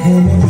heaven.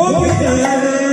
Vamos,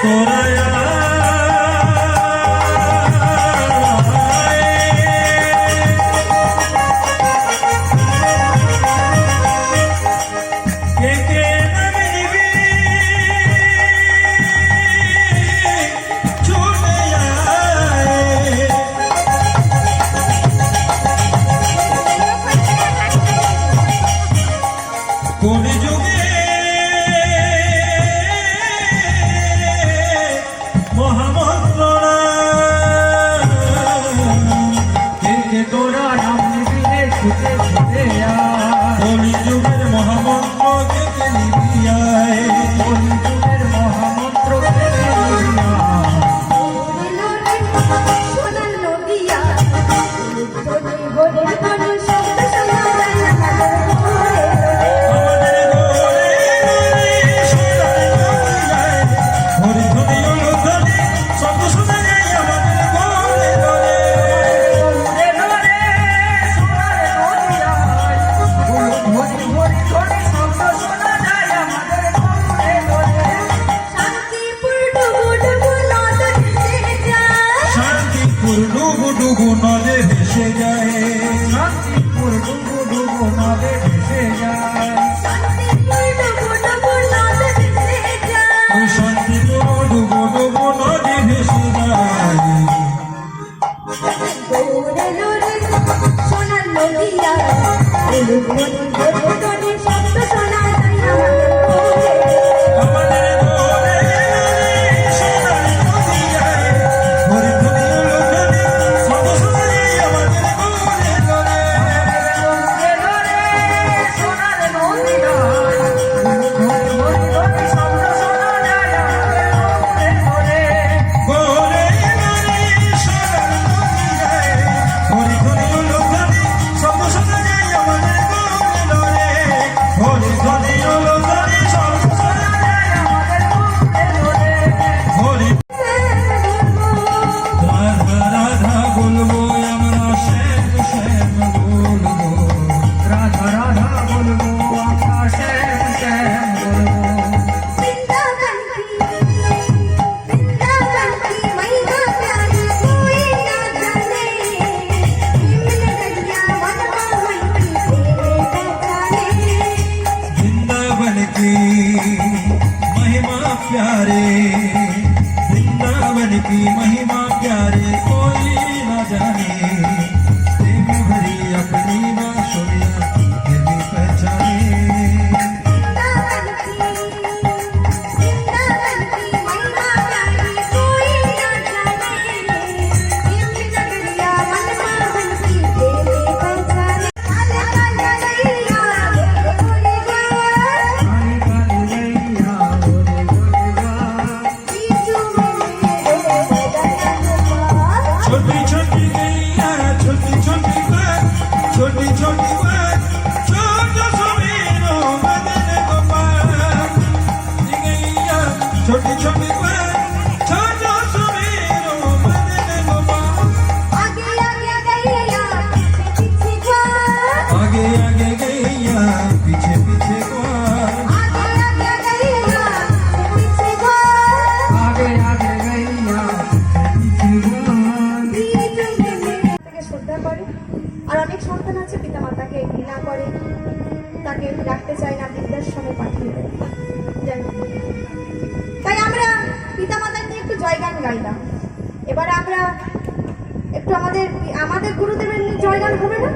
Por ডুবু নদে ভেসে যায়। শান্তিপুর ডুবু ডুবু নদে ভেসে যায়। শান্তিপুর ডুবু ডুবু নদে ভেসে যায়। সোনার নদীরা কেউ রাখতে চাই না, বৃদ্ধাশ্রমে পাঠিয়ে দেয় তাই আমরা পিতামাতার নিয়ে একটু জয়গান গাইলাম। এবার আমরা একটু আমাদের আমাদের গুরুদেবের জয়গান হবে না?